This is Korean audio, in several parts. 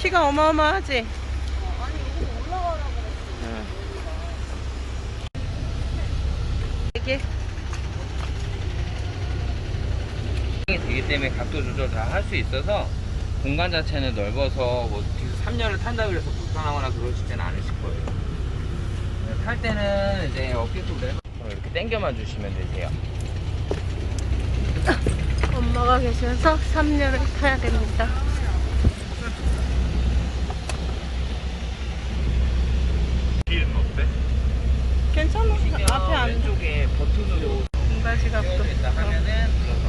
키가 어마어마하지? 아니 여기서 올라가라 그랬어. 응. 이게 되기 때문에 각도 조절 다 할 수 있어서 공간 자체는 넓어서 뭐 뒤에서 3열을 탄다고 해서 불편하거나 그러시지는 않으실 거예요. 네, 탈 때는 이제 어깨 쪽 레버 이렇게 당겨만 주시면 되세요. 엄마가 계셔서 3녀를 타야 됩니다. 길은 어때? 괜찮아. 앞에 앞에 안 왼쪽에 버튼으로 등받이 각도. 되어있다 하면은 눌러서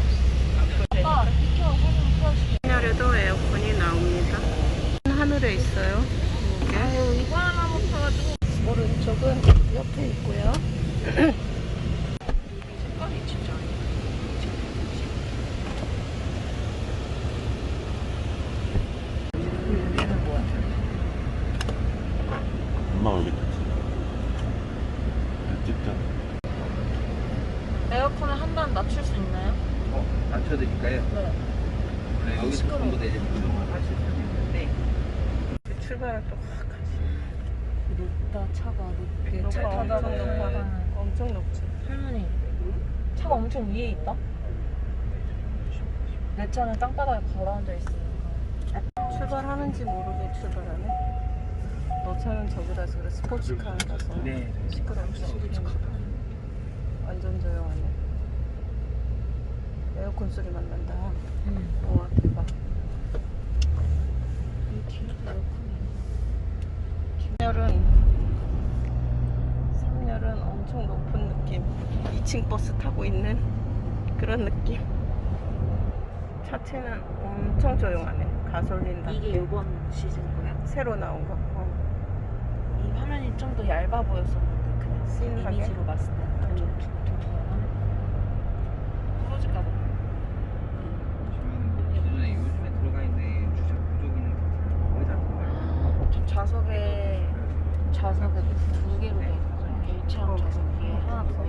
오빠 비켜 사진 찍어줄게. 3녀에도 에어컨이 나옵니다. 하늘에 있어요. 이게. 아유 이거 하나 못 사가지고. 오른쪽은 옆에 있고요. 색깔이 진짜. 엄마가 여기 있지. 찍자. 에어컨을 한 단 낮출 수 있나요? 어, 낮춰드릴까요? 네. 원래 여기서 시끄러워. 전부 다 이제 무조건 하실 수 있는데 출발을 또확 하지. 높다 차가 높게 차 높아, 타다가 엄청 높지. 할머니 차가 엄청 위에 있다? 내 차는 땅바닥에 가라앉아 있으니까 출발하는지 모르게 출발하네. 너 차는 저기라서 그래 스포츠카라서 네. 시끄럽지. 완전 조용하네. 에어컨 소리만 난다. 응. 우와 대박. 이 뒤에 에어컨이 3열은 3열은 엄청 높은 느낌. 2층 버스 타고 있는 그런 느낌. 차체는 엄청 조용하네. 가솔린답게. 이게 요번 시즌 거야? 새로 나온 거. 어. 이 화면이 좀 더 얇아 보였었는데 그냥 씬하게? 이미지로 봤을 때 완전 퉁퉁하네 떨어질까 봐 기존에 요즘에 들어가 있는 주차 부족이는 거의 다 들어가요. 저 좌석에 좌석에 두 개로 돼 하나 더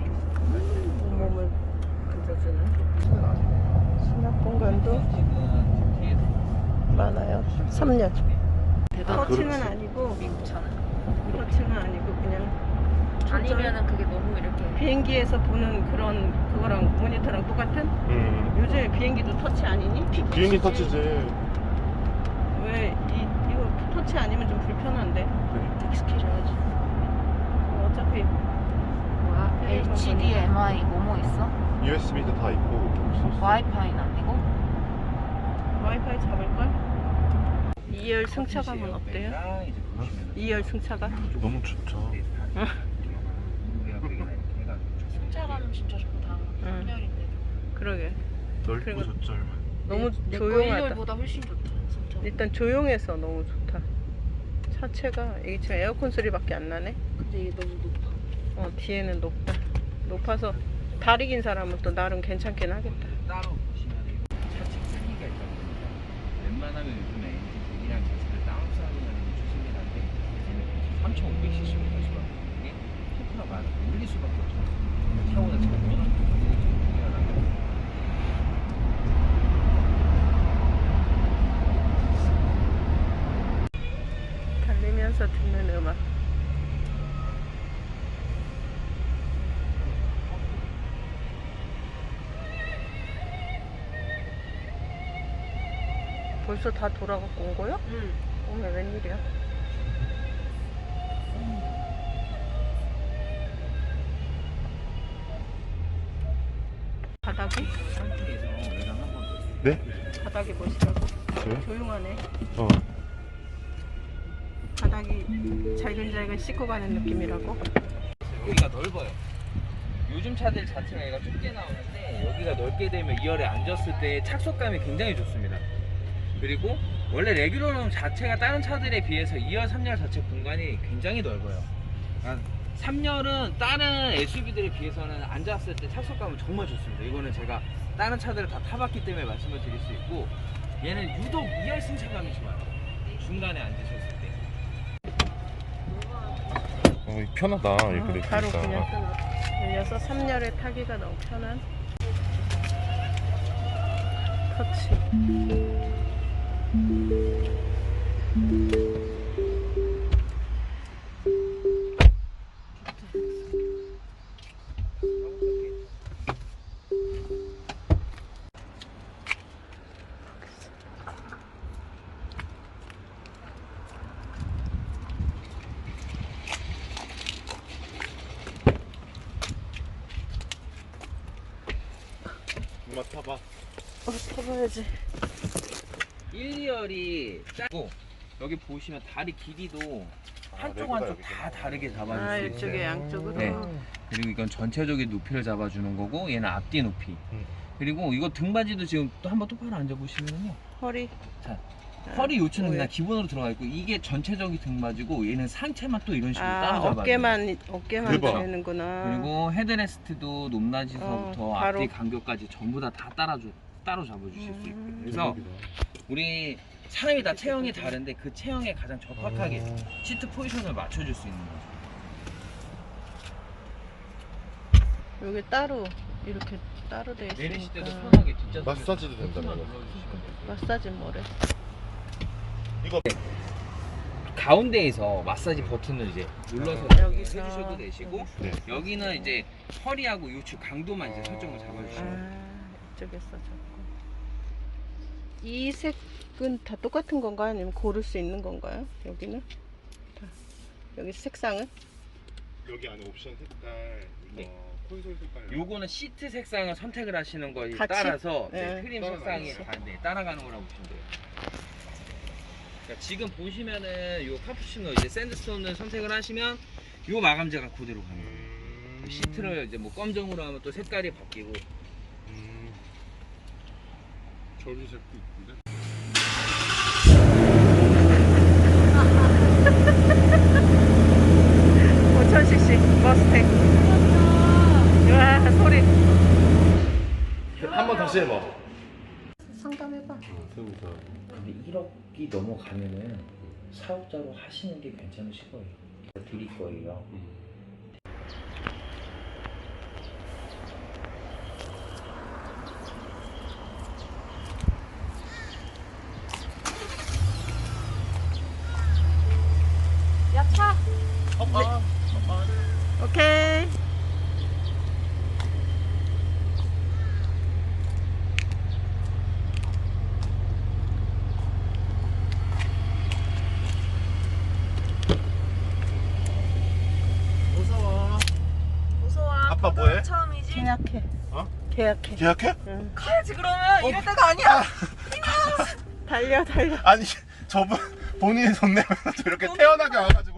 온몸을 수납 공간도 많아요. 3년. 대단하다 터치는. 아니고 미국 차는 터치는 아니고 그냥. 아니면은 그게 너무 이렇게 비행기에서 보는 그런 그거랑 모니터랑 똑같은 음. 요즘에 비행기도 터치 아니니? 비, 비행기 터치지. 왜 이, 이거 터치 아니면 좀 불편한데 그래. 익숙해져야지 어차피 뭐야? 네, HDMI 뭐뭐 있어? USB도 다 있고. 와이파이는 아니고? 와이파이 잡을걸? 2열 승차감은 어때요? 랑 이제 보시면은 2열 승차감? 너무 좋죠. 승차감은 진짜 좋다 응. 3열인데도 그러게 넓고 좋죠. 너무 내, 조용하다 1열보다 훨씬 좋다 일단 조용해서 너무 좋다 차체가 이게 지금 에어컨 소리밖에 안 나네 근데 이게 너무 높아 어 뒤에는 높다 높아서 다리 긴 사람은 또 나름 괜찮긴 하겠다 따로 보시면 이거 차체 크기가 있거든요. 웬만하면 요즘에 엔진 대기량 자체를 한데 얘는 3,500cc로 다시 왔거든요. 이게 토크가 많아 올릴 수밖에 없죠. 차고 자체가 워낙 뛰어나고 달리면서 듣는 음악 벌써 다 돌아가고 온 거야? 응 오늘 웬일이야? 바닥이? 상태에서 내가 한번 네? 바닥이 보시라고 저요? 조용하네 어. 잘근잘근 씻고 가는 느낌이라고 여기가 넓어요. 요즘 차들 자체가 얘가 좁게 나오는데 여기가 넓게 되면 2열에 앉았을 때 착석감이 굉장히 좋습니다. 그리고 원래 레귤러룸 자체가 다른 차들에 비해서 2열, 3열 자체 공간이 굉장히 넓어요. 그러니까 3열은 다른 SUV들에 비해서는 앉았을 때 착석감은 정말 좋습니다. 이거는 제가 다른 차들을 다 타봤기 때문에 말씀을 드릴 수 있고 얘는 유독 2열 승차감이 좋아요. 중간에 앉으셨을 때. 어, 편하다. 이렇게 돼 어, 바로 있으니까. 그냥 끊어 열려서 3열에 타기가 너무 편한 터치 타봐. 어, 타봐야지. 1, 2열이 짧고 여기 보시면 다리 길이도 한쪽 레그가 한쪽 여기구나. 다 다르게 잡아줄 아, 수 이쪽에 있어요. 양쪽으로. 네. 그리고 이건 전체적인 높이를 잡아주는 거고 얘는 앞뒤 높이. 음. 그리고 이거 등받이도 지금 또 한번 똑바로 앉아보시면요. 허리. 자, 아, 허리 요추는? 그냥 기본으로 들어가 있고 이게 전체적인 등받이고 얘는 상체만 또 이런 식으로 아, 따라잡아요. 어깨만, 어깨만 대박. 되는구나. 그리고 헤드레스트도 높낮이서부터 어, 바로. 앞뒤 간격까지 전부 다 다 따라줘 따로 잡아주실 수 있고 음. 그래서 우리 사람이 다 체형이 다른데 그 체형에 가장 적합하게 어. 시트 포지션을 맞춰줄 수 있는 거죠. 여기 따로, 이렇게 따로 돼 내리실 때도 있으니까. 편하게 뒷좌석 마사지도 된다는 거. 마사지 뭐래? 가운데에서 마사지 버튼을 이제 눌러서 아, 여기서. 해주셔도 되시고 네. 여기는 이제 허리하고 요추 강도만 이제 설정을 잡아주시면 돼요. 아, 이쪽에서 잡고. 이 색은 다 똑같은 건가요? 아니면 고를 수 있는 건가요? 여기는? 다. 여기 색상은? 여기 안에 옵션 색깔, 네. 어, 콘솔 색깔. 요거는 시트 색상을 선택을 하시는 거에 같이? 따라서 네. 이제 트림 따라가는 색상이 다, 네, 따라가는 거라고 보시면 돼요. 그러니까 지금 보시면은 요 카푸치노 이제 샌드스톤을 선택을 하시면 요 마감재가 그대로 가는 거예요. 음. 시트를 이제 뭐 검정으로 하면 또 색깔이 바뀌고 음. 저기 색도 있는데. 오 5000cc 머스탱. 와, 소리. 한 번 다시 해봐. 세우자. 근데 1억이 넘어가면은 사업자로 하시는 게 괜찮으실 거예요. 드릴 거예요. 야차 오케이. 무서워. 무서워 아빠 뭐해? 처음이지 계약해. 어? 계약해. 계약해? 응. 가야지 그러면 이럴 때가 아니야 달려, 달려. 아니 저분 본인이 돈 내면서 이렇게 태어나게 와가지고